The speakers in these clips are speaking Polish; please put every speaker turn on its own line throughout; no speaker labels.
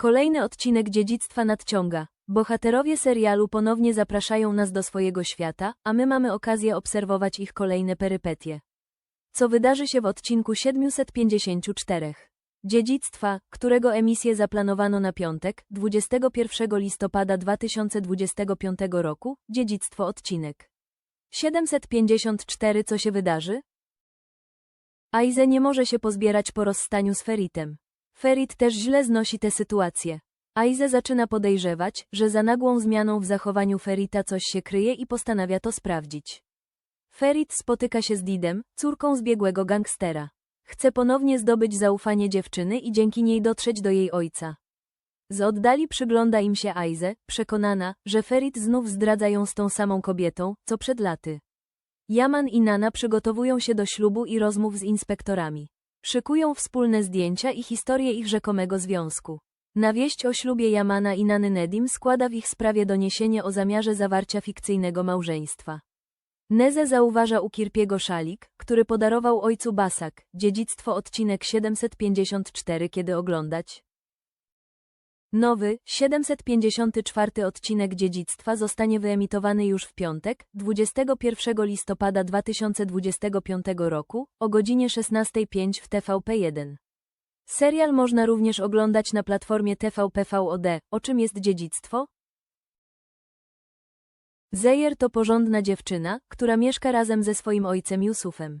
Kolejny odcinek dziedzictwa nadciąga. Bohaterowie serialu ponownie zapraszają nas do swojego świata, a my mamy okazję obserwować ich kolejne perypetie. Co wydarzy się w odcinku 754? Dziedzictwa, którego emisję zaplanowano na piątek, 21 listopada 2025 roku, dziedzictwo odcinek. 754 Co się wydarzy? Aize nie może się pozbierać po rozstaniu z Feritem. Ferit też źle znosi tę sytuację. Aize zaczyna podejrzewać, że za nagłą zmianą w zachowaniu Ferita coś się kryje i postanawia to sprawdzić. Ferit spotyka się z Didem, córką zbiegłego gangstera. Chce ponownie zdobyć zaufanie dziewczyny i dzięki niej dotrzeć do jej ojca. Z oddali przygląda im się Aize, przekonana, że Ferit znów zdradza ją z tą samą kobietą, co przed laty. Yaman i Nana przygotowują się do ślubu i rozmów z inspektorami. Szykują wspólne zdjęcia i historię ich rzekomego związku. Na wieść o ślubie Yamana i Nany Nedim składa w ich sprawie doniesienie o zamiarze zawarcia fikcyjnego małżeństwa. Neze zauważa u Kirpiego szalik, który podarował ojcu Basak, dziedzictwo odcinek 754 kiedy oglądać. Nowy, 754 odcinek dziedzictwa zostanie wyemitowany już w piątek, 21 listopada 2025 roku, o godzinie 16.05 w TVP1. Serial można również oglądać na platformie TVP VOD. O czym jest dziedzictwo? Zejer to porządna dziewczyna, która mieszka razem ze swoim ojcem Jusufem.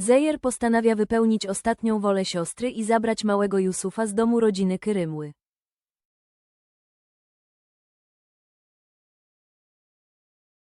Zejer postanawia wypełnić ostatnią wolę siostry i zabrać małego Jusufa z domu rodziny Kyrymły.